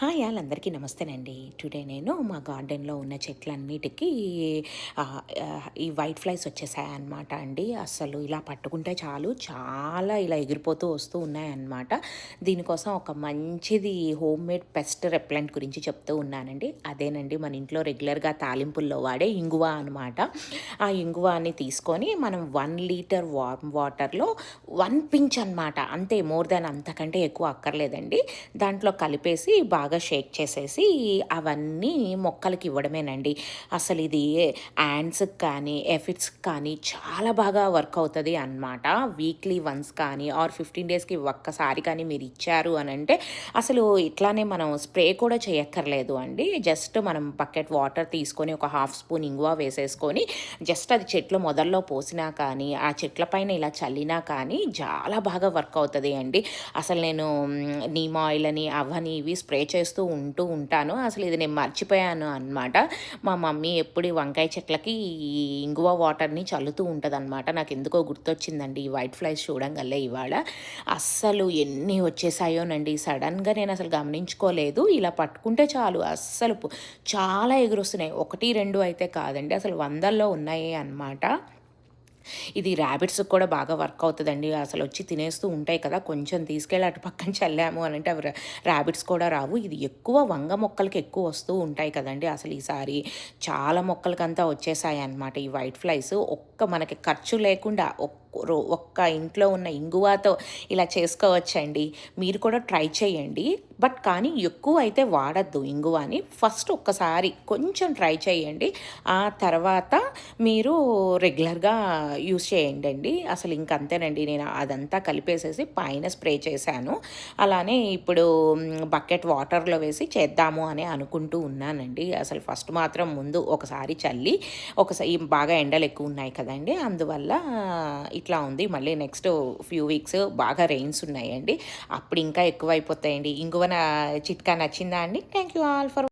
Hi అందరికీ నమస్తేనండి. Today నేను మా గార్డెన్లో ఉన్న చెట్లన్నిటికీ ఈ వైట్ ఫ్లైస్ వచ్చేసాయి అన్నమాట అండి. అసలు ఇలా పట్టుకుంటే చాలు చాలా ఇలా ఎగిరిపోతూ వస్తూ ఉన్నాయన్నమాట. దీనికోసం ఒక మంచిది హోమ్ మేడ్ పెస్ట్ రెప్లెంట్ గురించి చెప్తూ ఉన్నానండి. అదేనండి మన ఇంట్లో రెగ్యులర్గా తాలింపుల్లో వాడే ఇంగువ అనమాట ఆ ఇంగువాని తీసుకొని మనం వన్ లీటర్ వార్మ్ వాటర్లో వన్ పించ్ అనమాట అంతే మోర్ దాన్ అంతకంటే ఎక్కువ అక్కర్లేదండి. దాంట్లో కలిపేసి బాగా బాగా షేక్ చేసేసి అవన్నీ మొక్కలకి ఇవ్వడమేనండి. అసలు ఇది యాండ్స్కి కానీ ఎఫిడ్స్కి కానీ చాలా బాగా వర్క్ అవుతుంది అన్నమాట. వీక్లీ వన్స్ కానీ ఆర్ ఫిఫ్టీన్ డేస్కి ఒక్కసారి కానీ మీరు ఇచ్చారు అని అంటే అసలు ఇట్లానే మనం స్ప్రే కూడా చేయక్కర్లేదు అండి. జస్ట్ మనం బకెట్ వాటర్ తీసుకొని ఒక హాఫ్ స్పూన్ ఇంగువ వేసేసుకొని జస్ట్ అది చెట్లు మొదల్లో పోసినా కానీ ఆ చెట్ల పైన ఇలా చల్లినా కానీ చాలా బాగా వర్క్ అవుతుంది అండి. అసలు నేను నీమ్ ఆయిల్ అని అవని ఇవి స్ప్రే చేస్తూ ఉంటూ ఉంటాను. అసలు ఇది నేను మర్చిపోయాను అనమాట మా మమ్మీ ఎప్పుడు ఈ వంకాయ చెట్లకి ఈ ఇంగువ వాటర్ని చల్లుతూ ఉంటుంది అనమాట నాకు ఎందుకో గుర్తొచ్చిందండి ఈ వైట్ ఫ్లైస్ చూడంగల్లే ఇవాళ. అస్సలు ఎన్ని వచ్చేసాయోనండి. సడన్గా నేను అసలు గమనించుకోలేదు. ఇలా పట్టుకుంటే చాలు. అస్సలు చాలా ఎగురొస్తున్నాయి. ఒకటి రెండు అయితే కాదండి. అసలు వందల్లో ఉన్నాయి అన్నమాట. ఇది ర్యాబిట్స్కి కూడా బాగా వర్క్ అవుతుందండి. అసలు వచ్చి తినేస్తూ ఉంటాయి కదా కొంచెం తీసుకెళ్ళి అటు పక్కన చల్లాము అని అంటే అవి ర్యాబిట్స్ కూడా రావు. ఇది ఎక్కువ వంగ మొక్కలకి ఎక్కువ వస్తూ ఉంటాయి కదండి. అసలు ఈసారి చాలా మొక్కలకంతా వచ్చేసాయి అన్నమాట ఈ వైట్ ఫ్లైస్ ఒక్క మనకి ఖర్చు లేకుండా ఒక్క ఒక్క ఇంట్లో ఉన్న ఇంగువతో ఇలా చేసుకోవచ్చండి. మీరు కూడా ట్రై చేయండి. బట్ కానీ ఎక్కువ అయితే వాడద్దు ఇంగువని. ఫస్ట్ ఒక్కసారి కొంచెం ట్రై చేయండి. ఆ తర్వాత మీరు రెగ్యులర్గా యూస్ చేయండి అండి. అసలు ఇంకంతేనండి నేను అదంతా కలిపేసేసి పైన స్ప్రే చేశాను. అలానే ఇప్పుడు బకెట్ వాటర్లో వేసి చేద్దాము అని అనుకుంటూ ఉన్నానండి. అసలు ఫస్ట్ మాత్రం ముందు ఒకసారి చల్లి ఒకసారి బాగా ఎండలు ఎక్కువ ఉన్నాయి కదండి. అందువల్ల ఇట్లా ఉంది. మళ్ళీ నెక్స్ట్ ఫ్యూ వీక్స్ బాగా రెయిన్స్ ఉన్నాయండి. అప్పుడు ఇంకా ఎక్కువ అయిపోతాయండి ఇంగువ చిట్కా నచ్చిందా అండి? Thank you all for